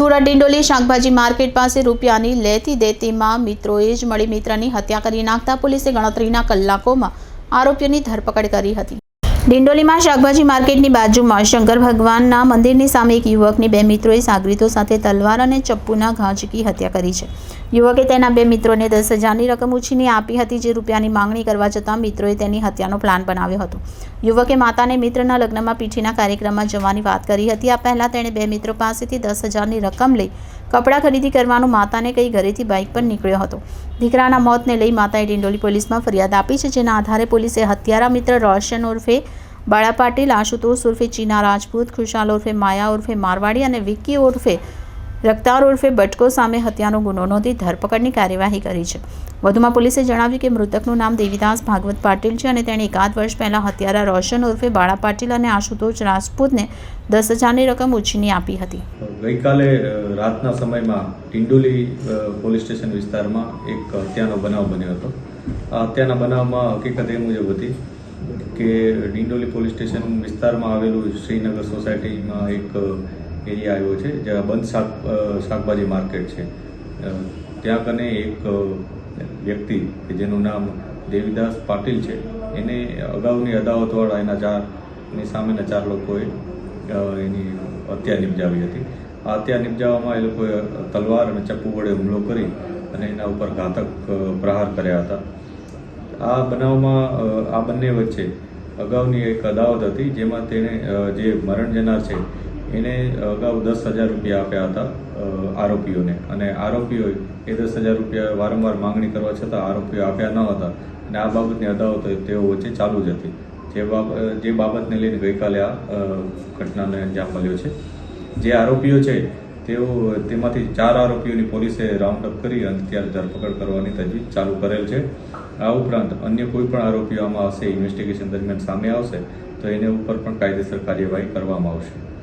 સુરત ડિંડોલી શાકભાજી માર્કેટ પાસે રૂપિયાની લેતી દેતીમાં મિત્રોએ જ મળી મિત્રની હત્યા કરી નાખતા પોલીસે ગણતરીના કલાકોમાં આરોપીઓની ધરપકડ કરી હતી. ડિંડોલીમાં શાકભાજી માર્કેટની બાજુમાં શંકર ભગવાનના મંદિરની સામે એક યુવકની બે મિત્રોએ સાગરીતો સાથે તલવાર અને ચપ્પુના ઘા હત્યા કરી છે. યુવકે તેના બે મિત્રોને દસ હજારની રકમ ઉછીની આપી હતી, જે રૂપિયાની માંગણી કરવા જતાં મિત્રોએ તેની હત્યાનો પ્લાન બનાવ્યો હતો. યુવકે માતાને મિત્રના લગ્નમાં પીઠીના કાર્યક્રમમાં જવાની વાત કરી હતી. આ પહેલાં તેણે બે મિત્રો પાસેથી દસ હજારની રકમ લઈ કપડાં ખરીદી કરવાનું માતાને કહી ઘરેથી બાઇક પર નીકળ્યો હતો. દીકરાના મોતને લઈ માતાએ ડિંડોલી પોલીસમાં ફરિયાદ આપી છે. જેના આધારે પોલીસે હત્યારા મિત્ર રોશન ઉર્ફે બાળા પાટીલ, આશુતોષ ઉર્ફે ચીના રાજપૂત, ખુશાલ ઉર્ફે માયા ઉર્ફે મારવાડી અને વિક્કી ઉર્ફે રક્તાર ઉર્ફે બટકો સામે હત્યાનો ગુનો નોંધી ધરપકડની કાર્યવાહી કરી છે. વધુમાં પોલીસે જણાવ્યું કે મૃતકનું નામ દેવીદાસ ભાગવત પાટીલ છે અને તેણે એકાદ વર્ષ પહેલાં હત્યારા રોશન ઉર્ફે બાળા પાટીલ અને આશુતોષ રાજપૂતને દસ હજારની રકમ ઉછીની આપી હતી. ગઈકાલે રાતના સમયમાં ટિંડોલી પોલીસ સ્ટેશન વિસ્તારમાં એક હત્યાનો બનાવ બન્યો હતો. આ હત્યાના બનાવમાં હકીકત એ મુજબ હતી કે ડિંડોલી પોલીસ સ્ટેશન વિસ્તારમાં આવેલું શ્રીનગર સોસાયટીમાં એક એરિયા આવ્યો છે, જ્યાં બંધ શાક શાકભાજી માર્કેટ છે. ત્યાં કને એક વ્યક્તિ કે જેનું નામ દેવીદાસ પાટીલ છે, એને અગાઉની અદાવતવાળા એના ચાર, એની સામેના ચાર લોકોએ એની હત્યા નિપજાવી હતી. આ હત્યા નિપજાવવામાં એ લોકોએ તલવાર અને ચપ્પુ વડે હુમલો કરી અને એના ઉપર ઘાતક પ્રહાર કર્યા હતા. આ બનાવમાં આ બંને વચ્ચે અગાઉની એક અદાવત હતી, જેમાં તેણે જે મરણ જનાર છે, એને અગાઉ દસ હજાર રૂપિયા આપ્યા હતા આરોપીઓને. અને આરોપીઓએ એ દસ હજાર રૂપિયા વારંવાર માંગણી કરવા છતાં આરોપીઓ આપ્યા ન હતા. અને આ બાબતની અદાવત તેઓ વચ્ચે ચાલુ જ હતી. જે બાબ જે બાબતને લઈને ગઈકાલે આ ઘટનાને અંજામ મળ્યો છે. જે આરોપીઓ છે તેઓ તેમાંથી ચાર આરોપીઓની પોલીસે રાઉન્ડઅપ કરી અને ત્યારે ધરપકડ કરવાની તજવીજ ચાલુ કરેલ છે. આ ઉપરાંત અન્ય કોઈ પણ આરોપીઓ આમાં હશે ઇન્વેસ્ટિગેશન દરમિયાન સામે આવશે, તો એને ઉપર પણ કાયદેસર કાર્યવાહી કરવામાં આવશે.